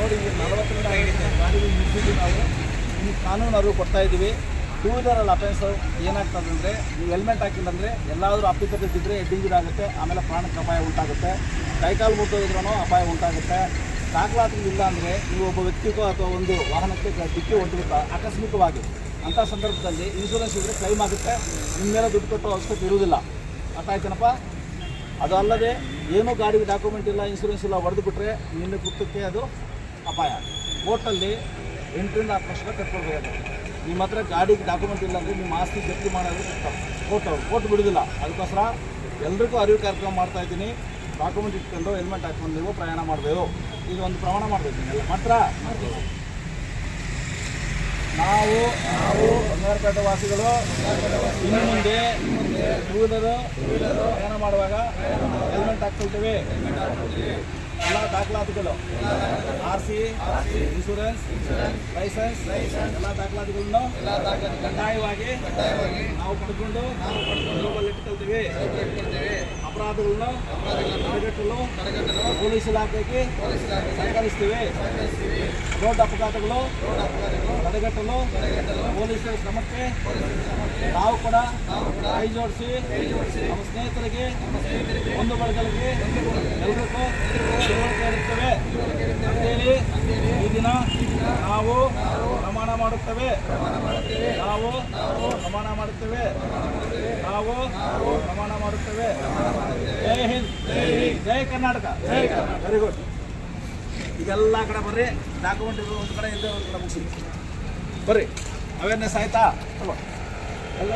ನೋಡಿ ಈ ನಲವತ್ತರಿಂದ ಗಾಡಿಗಳು ನಿಲ್ಲಿಸಿ ನಾವು. ಈ ಕಾನೂನು ಅರಿವು ಕೊಡ್ತಾ ಇದ್ದೀವಿ. ಟೂ ವೀಲರಲ್ಲಿ ಅಫೆನ್ಸ್ ಏನಾಗ್ತದೆ ಅಂದರೆ ನೀವು ಹೆಲ್ಮೆಟ್ ಹಾಕಿಲ್ಲ ಅಂದರೆ ಎಲ್ಲಾದರೂ ಅಪ್ಪಿತಪ್ಪ ಬಿದ್ದರೆ ಹೆಡ್ ಆಗುತ್ತೆ. ಆಮೇಲೆ ಪ್ರಾಣಕ್ಕೆ ಅಪಾಯ ಉಂಟಾಗುತ್ತೆ. ಕೈಕಾಲು ಮುಟ್ಟೋದ್ರೂ ಅಪಾಯ ಉಂಟಾಗುತ್ತೆ. ದಾಖಲಾತಿ ಇಲ್ಲ ಅಂದರೆ ನೀವು ಒಬ್ಬ ವ್ಯಕ್ತಿಗೂ ಅಥವಾ ಒಂದು ವಾಹನಕ್ಕೆ ಡಿಕ್ಕಿ ಹೊಟ್ಟಿರುತ್ತಾ ಆಕಸ್ಮಿಕವಾಗಿ. ಅಂಥ ಸಂದರ್ಭದಲ್ಲಿ ಇನ್ಶೂರೆನ್ಸ್ ಇದ್ದರೆ ಕ್ಲೈಮ್ ಆಗುತ್ತೆ. ನಿಮ್ಮೇಲೆ ದುಡ್ಡು ಕೊಟ್ಟು ಅವಶ್ಯಕತೆ ಇರುವುದಿಲ್ಲ. ಅರ್ಥ ಆಯ್ತೇನಪ್ಪ? ಅಲ್ಲದೆ ಏನೂ ಗಾಡಿಗೆ ಡಾಕ್ಯುಮೆಂಟ್ ಇಲ್ಲ ಇನ್ಶೂರೆನ್ಸ್ ಇಲ್ಲ ಹೊಡೆದು ಬಿಟ್ಟರೆ ನಿನ್ನ ಕೃತ್ಯಕ್ಕೆ ಅದು ಅಪಾಯ. ಕೋರ್ಟಲ್ಲಿ ಎಂಟರಿಂದ ಹತ್ತು ವರ್ಷ ಕಟ್ಕೊಳ್ಬೇಕಾಗುತ್ತೆ ನಿಮ್ಮ ಹತ್ರ ಗಾಡಿಗೆ ಡಾಕ್ಯುಮೆಂಟ್ ಇಲ್ಲ ಅಂದರೆ ನಿಮ್ಮ ಆಸ್ತಿ ಜಪ್ತಿ ಮಾಡೋದು ಕೋರ್ಟ್ ಅವರು, ಕೋರ್ಟ್ ಬಿಡೋದಿಲ್ಲ. ಅದಕ್ಕೋಸ್ಕರ ಎಲ್ರಿಗೂ ಅರಿವು ಕಾರ್ಯಕ್ರಮ ಮಾಡ್ತಾ ಇದ್ದೀನಿ. ಡಾಕ್ಯುಮೆಂಟ್ ಇಟ್ಕೊಂಡು ಹೆಲ್ಮೆಟ್ ಹಾಕ್ಕೊಂಡು ನೀವು ಪ್ರಯಾಣ ಮಾಡಬೇಕು ಈಗ ಒಂದು ಪ್ರಮಾಣ ಮಾಡಬೇಕು ನೀವೆಲ್ಲ. ಮಾತ್ರ ನಾವು ನಾವು ಬಂಗಾರಪೇಟೆ ವಾಸಿಗಳು, ಇನ್ನು ಮುಂದೆ ಟೂ ವೀಲರು ಪ್ರಯಾಣ ಮಾಡುವಾಗ ಹೆಲ್ಮೆಟ್ ಹಾಕ್ಕೊಳ್ತೇವೆ. ದಾಖಲಾತಿಗಳು. ಆರ್ ಸಿ ಇನ್ಶೂರೆನ್ಸ್ ಲೈಸೆನ್ಸ್ ಎಲ್ಲ ದಾಖಲಾತಿಗಳನ್ನು ಕಡ್ಡಾಯವಾಗಿ ನಾವು ಪಡ್ಕೊಂಡು ಜೋಬಲ್ಲಿ ಇಟ್ಕೊಳ್ತೀವಿ ಅಪರಾಧಗಳನ್ನು ತಡೆಗಟ್ಟಲು ಪೊಲೀಸ್ ಇಲಾಖೆಗೆ ಸಹಕರಿಸ್ತೀವಿ. ರೋಡ್ ಅಪಘಾತಗಳು ತಡೆಗಟ್ಟಲು ಪೊಲೀಸರ ಶ್ರಮಕ್ಕೆ ನಾವು ಕೂಡ ಕೈ ಜೋಡಿಸಿ ನಮ್ಮ ಸ್ನೇಹಿತರಿಗೆ, ಒಂದು ಬಳಗರಿಗೆ ಎಲ್ರಿಗೂ ನಾವು ಪ್ರಮಾಣ ಮಾಡುತ್ತೇವೆ. ನಾವು ಪ್ರಮಾಣ ಮಾಡುತ್ತೇವೆ. ನಾವು ಪ್ರಮಾಣ ಮಾಡುತ್ತೇವೆ. ಜೈ ಹಿಂದ್. ಜೈ ಕರ್ನಾಟಕ. ವೆರಿ ಗುಡ್ ಈಗೆಲ್ಲ ಕಡೆ ಬರ್ರಿ. ಡಾಕ್ಯುಮೆಂಟ್ ಇರೋ ಒಂದು ಕಡೆ ಇಲ್ಲದೆ ಒಂದು ಕಡೆ ಮುಗಿಸಿ. ಬರ್ರಿ. ಅವೇರ್ನೆಸ್ ಆಯ್ತಾ? ಅಲ್ವಾ? ಎಲ್ಲ.